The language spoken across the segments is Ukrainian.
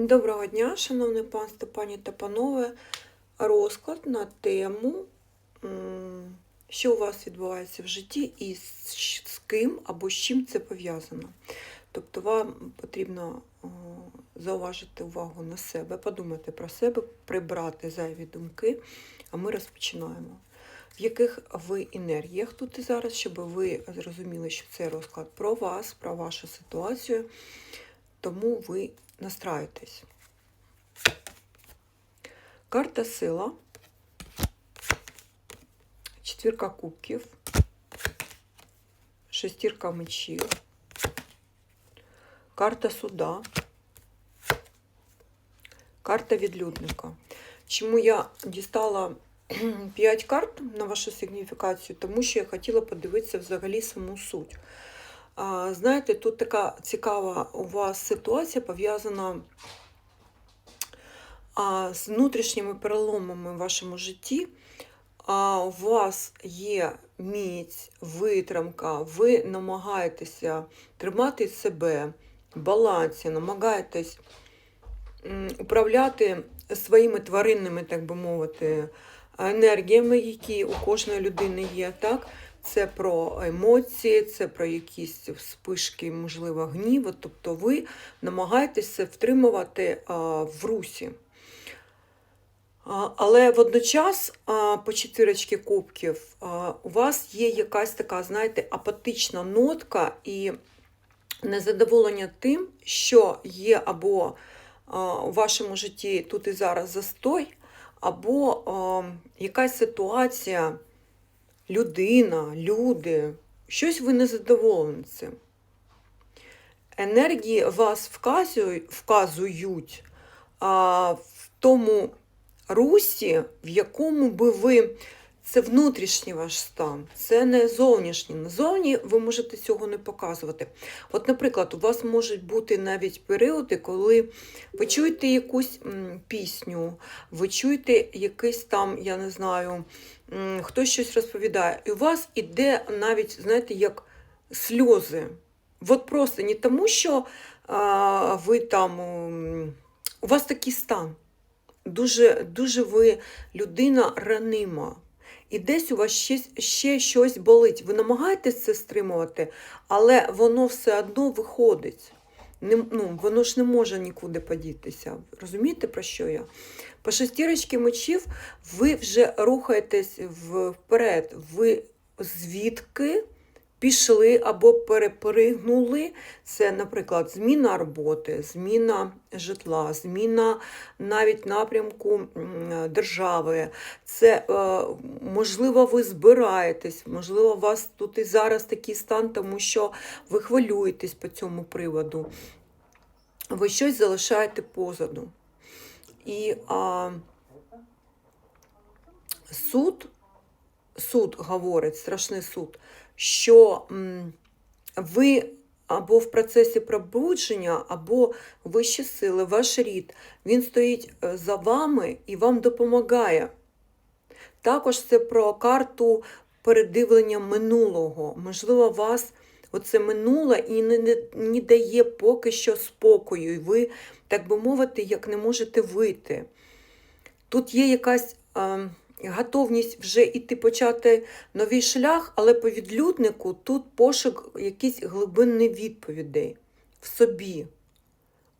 Доброго дня, шановне панство, пані та панове. Розклад на тему, що у вас відбувається в житті і з ким або з чим це пов'язано. Тобто вам потрібно зауважити увагу на себе, подумати про себе, прибрати зайві думки, а ми розпочинаємо. В яких ви енергіях тут і зараз, щоб ви зрозуміли, що це розклад про вас, про вашу ситуацію, тому ви настраюйтесь. Карта сила, четвірка кубків, шестірка мечів, карта суда, карта відлюдника. Чому я дістала 5 карт на вашу сигніфікацію? Тому що я хотіла подивитися взагалі саму суть. Знаєте, тут така цікава у вас ситуація пов'язана з внутрішніми переломами в вашому житті. У вас є міць, витримка, ви намагаєтеся тримати себе в балансі, намагаєтесь управляти своїми тваринними, так би мовити, енергіями, які у кожної людини є, так? Це про емоції, це про якісь вспишки, можливо, гніву. Тобто ви намагаєтеся втримувати в русі. Але водночас по четвірочці кубків у вас є якась така, знаєте, апатична нотка і незадоволення тим, що є або у вашому житті тут і зараз застой, або якась ситуація, людина, люди, щось ви не задоволені цим. Енергії вас вказують а, в тому русі, в якому би ви. Це внутрішній ваш стан, це не зовнішній. Назовні ви можете цього не показувати. От, наприклад, у вас можуть бути навіть періоди, коли ви чуєте якусь пісню, ви чуєте якийсь там, я не знаю, хтось щось розповідає, і у вас іде навіть, знаєте, як сльози. От просто не тому, що а, ви там, у вас такий стан. Дуже, дуже ви людина ранима. І десь у вас ще, ще щось болить. Ви намагаєтесь це стримувати, але воно все одно виходить. Не, ну, воно ж не може нікуди подітися. Розумієте, про що я? По шестірочці мечів ви вже рухаєтесь вперед. Ви звідки пішли або перепригнули. Це, наприклад, зміна роботи, зміна житла, зміна навіть напрямку держави. Це, е, можливо, ви збираєтесь, можливо, у вас тут і зараз такий стан, тому що ви хвилюєтесь по цьому приводу. Ви щось залишаєте позаду. І а, суд, суд говорить, страшний суд, що ви або в процесі пробудження, або вищі сили, ваш рід, він стоїть е, за вами і вам допомагає. Також це про карту передивлення минулого. Можливо, вас оце минуле і не, не, не дає поки що спокою, і ви, так би мовити, як не можете вийти. Тут є якась е, готовність вже іти почати новий шлях, але по відлюднику тут пошук якісь глибинних відповідей в собі,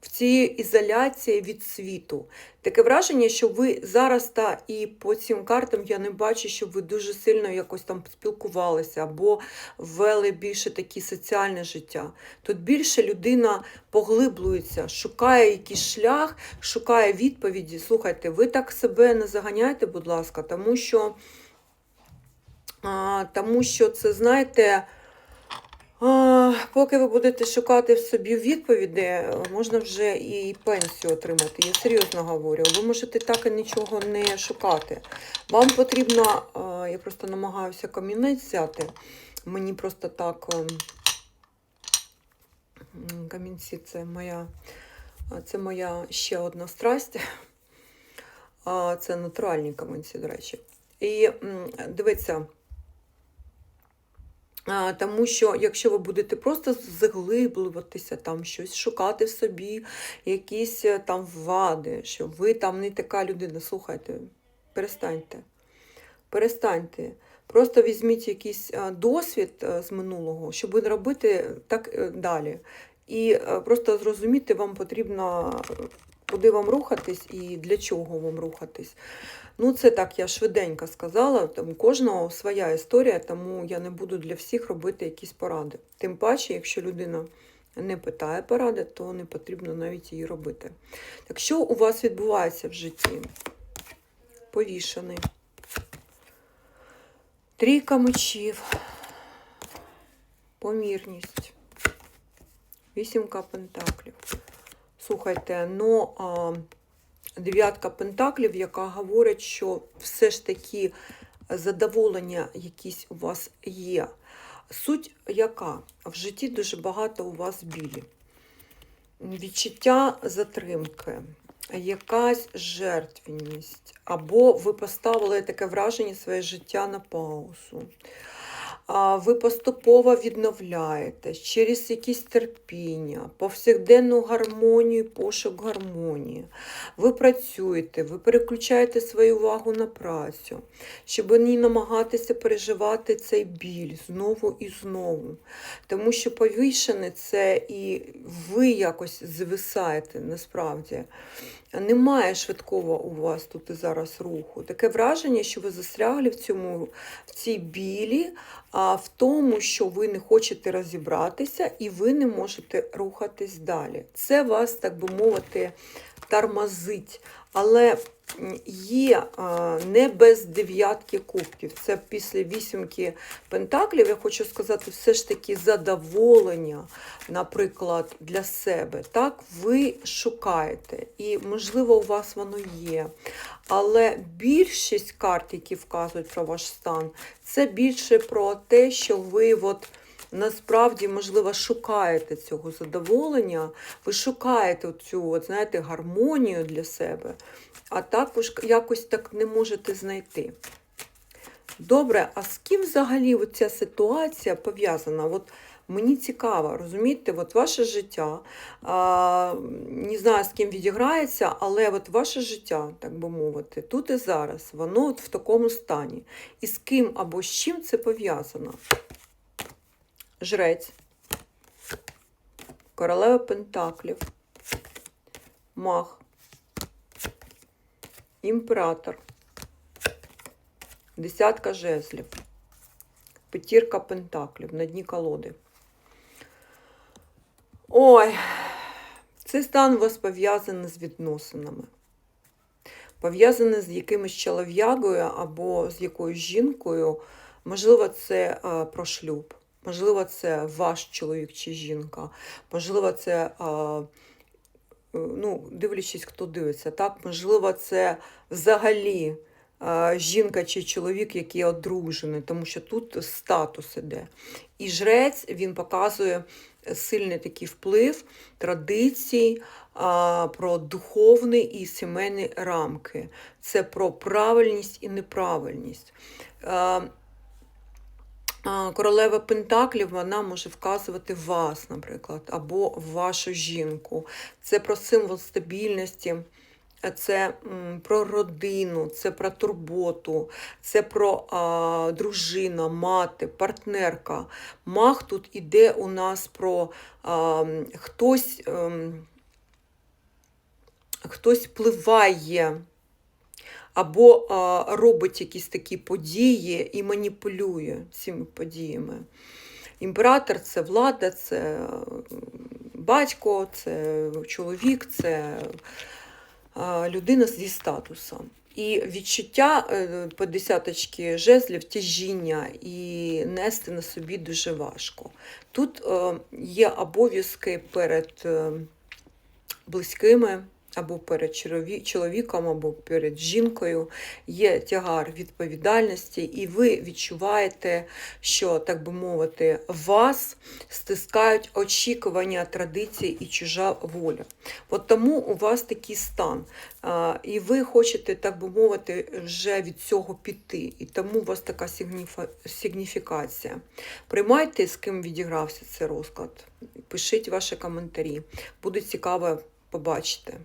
в цій ізоляції від світу. Таке враження, що ви зараз та і по цим картам я не бачу, щоб ви дуже сильно якось там спілкувалися або вели більше таке соціальне життя. Тут більше людина поглиблюється, шукає якийсь шлях, шукає відповіді. Слухайте, ви так себе не заганяйте, будь ласка, тому що, тому що це, знаєте, поки ви будете шукати в собі відповіді, можна вже і пенсію отримати. Я серйозно говорю. Ви можете так і нічого не шукати. Вам потрібно, я просто намагаюся камінець взяти. Мені просто так ем, камінці це моя, це моя ще одна страсть. Це натуральні камінці, до речі. І дивіться. Тому що якщо ви будете просто заглиблюватися, там щось шукати в собі, якісь е, там вади, що ви там не така людина, слухайте, перестаньте. Перестаньте. Просто візьміть якийсь е, досвід е, з минулого, щоб робити так далі. І просто зрозуміти, вам потрібно, куди вам рухатись і для чого вам рухатись. Ну, це так, я швиденько сказала, там кожного своя історія, тому я не буду для всіх робити якісь поради. Тим паче, якщо людина не питає поради, то не потрібно навіть її робити. Так що у вас відбувається в житті? Повішений. Трійка мечів, помірність, вісімка пентаклів. Слухайте, ну дев'ятка пентаклів, яка говорить, що все ж таки задоволення якісь у вас є. Суть яка? В житті дуже багато у вас білі. Відчуття затримки, якась жертвність, або ви поставили таке враження своє життя на паузу. Ви поступово відновляєтесь через якісь терпіння, повсякденну гармонію, пошук гармонії. Ви працюєте, ви переключаєте свою увагу на працю, щоб не намагатися переживати цей біль знову і знову. Тому що повішене це і ви якось звисаєте насправді. Немає швидкого у вас тут і зараз руху. Таке враження, що ви застрягли в цьому в цій білі, а в тому, що ви не хочете розібратися і ви не можете рухатись далі. Це вас, так би мовити, тормозить. Але є не без дев'ятки кубків. Це після вісімки пентаклів, я хочу сказати, все ж таки задоволення, наприклад, для себе. Так, ви шукаєте, і, можливо, у вас воно є. Але більшість карт, які вказують про ваш стан, це більше про те, що ви от насправді, можливо, шукаєте цього задоволення, ви шукаєте цю, от, знаєте, гармонію для себе, а також якось так не можете знайти. Добре, а з ким взагалі ця ситуація пов'язана? От Мені цікаво, розумієте, от ваше життя, а, не знаю, з ким відіграється, але от ваше життя, так би мовити, тут і зараз, воно от в такому стані. І з ким або з чим це пов'язано? Жрець, королева Пентаклів, маг, імператор, десятка жезлів, п'ятірка Пентаклів на дні колоди. Ой, цей стан у вас пов'язаний з відносинами. Пов'язаний з якимось чолов'ягою або з якоюсь жінкою. Можливо, це е, про шлюб. Можливо, це ваш чоловік чи жінка. Можливо, це, е, ну, дивлячись, хто дивиться, так? Можливо, це взагалі жінка чи чоловік, який одружений, тому що тут статус іде. І жрець він показує сильний такий вплив традицій, про духовні і сімейні рамки. Це про правильність і неправильність. Королева Пентаклів вона може вказувати вас, наприклад, або вашу жінку. Це про символ стабільності. Це про родину, це про турботу, це про а, дружина, мати, партнерка. Мах тут іде у нас про а, хтось, ем, хтось впливає або робить якісь такі події і маніпулює цими подіями. Імператор це влада, це батько, це чоловік, це людина зі статусом. І відчуття е, по десяточки жезлів, тяжіння і нести на собі дуже важко. Тут е, є обов'язки перед е, близькими, або перед чоловіком, або перед жінкою є тягар відповідальності, і ви відчуваєте, що, так би мовити, вас стискають очікування традиції і чужа воля. От тому у вас такий стан. І ви хочете, так би мовити, вже від цього піти. І тому у вас така сигніфікація. Приймайте, з ким відігрався цей розклад. Пишіть ваші коментарі. Буде цікаво побачити.